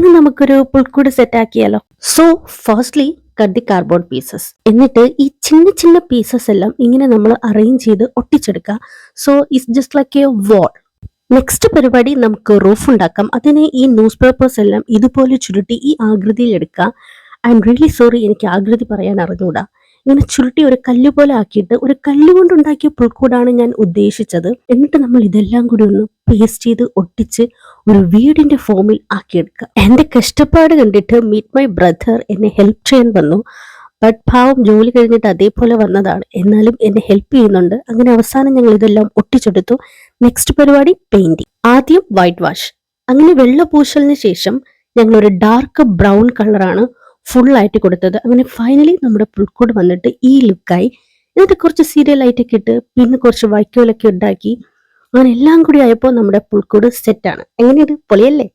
ഇന്ന് നമുക്കൊരു പുൽക്കൂട് set ആക്കിയാലോ? So firstly cut the cardboard pieces എന്നിട്ട് ഈ ചിന്ന ചിന്ന പീസസ് എല്ലാം ഇങ്ങനെ നമ്മൾ അറേഞ്ച് ചെയ്ത് ഒട്ടിച്ചെടുക്കുക. So it's just like a wall next പരിപാടി നമുക്ക് റൂഫ് ഉണ്ടാക്കാം. അതിന് ഈ ന്യൂസ് പേപ്പേഴ്സ് എല്ലാം ഇതുപോലെ ചുരുട്ടി ഈ ആകൃതിയിൽ എടുക്കുക. ഐ എം റിയലി സോറി എനിക്ക് ആകൃതി പറയാൻ അറിഞ്ഞൂടാ. ഇങ്ങനെ ചുരുട്ടി ഒരു കല്ല് പോലെ ആക്കിയിട്ട് ഒരു കല്ല് കൊണ്ടുണ്ടാക്കിയ പുൽക്കൂടാണ് ഞാൻ ഉദ്ദേശിച്ചത്. എന്നിട്ട് നമ്മൾ ഇതെല്ലാം കൂടി ഒന്ന് പേസ്റ്റ് ചെയ്ത് ഒട്ടിച്ച് ഒരു വീടിന്റെ ഫോമിൽ ആക്കിയെടുക്കുക. എന്റെ കഷ്ടപ്പാട് കണ്ടിട്ട് മീറ്റ് മൈ ബ്രദർ എന്നെ ഹെൽപ്പ് ചെയ്യാൻ വന്നു. ബട്ട് ഭാവം ജോലി കഴിഞ്ഞിട്ട് അതേപോലെ വന്നതാണ്. എന്നാലും എന്നെ ഹെൽപ്പ് ചെയ്യുന്നുണ്ട്. അങ്ങനെ അവസാനം ഞങ്ങൾ ഇതെല്ലാം ഒട്ടിച്ചെടുത്തു. നെക്സ്റ്റ് പരിപാടി പെയിന്റിങ് ആദ്യം വൈറ്റ് വാഷ് അങ്ങനെ വെള്ള പൂശലിന് ശേഷം ഞങ്ങൾ ഒരു ഡാർക്ക് ബ്രൗൺ കളറാണ് ഫുൾ ആയിട്ട് കൊടുത്തത്. അങ്ങനെ ഫൈനലി നമ്മുടെ പുൽക്കൂട് വന്നിട്ട് ഈ ലുക്കായി എന്നിട്ട് കുറച്ച് സീരിയൽ ലൈറ്റൊക്കെ ഇട്ട് പിന്നെ കുറച്ച് വൈക്കോലൊക്കെ ഉണ്ടാക്കി. അങ്ങനെ എല്ലാം കൂടി ആയപ്പോൾ നമ്മുടെ പുൽക്കൂട് സെറ്റാണ് എങ്ങനെയുണ്ട്? പൊളിയല്ലേ?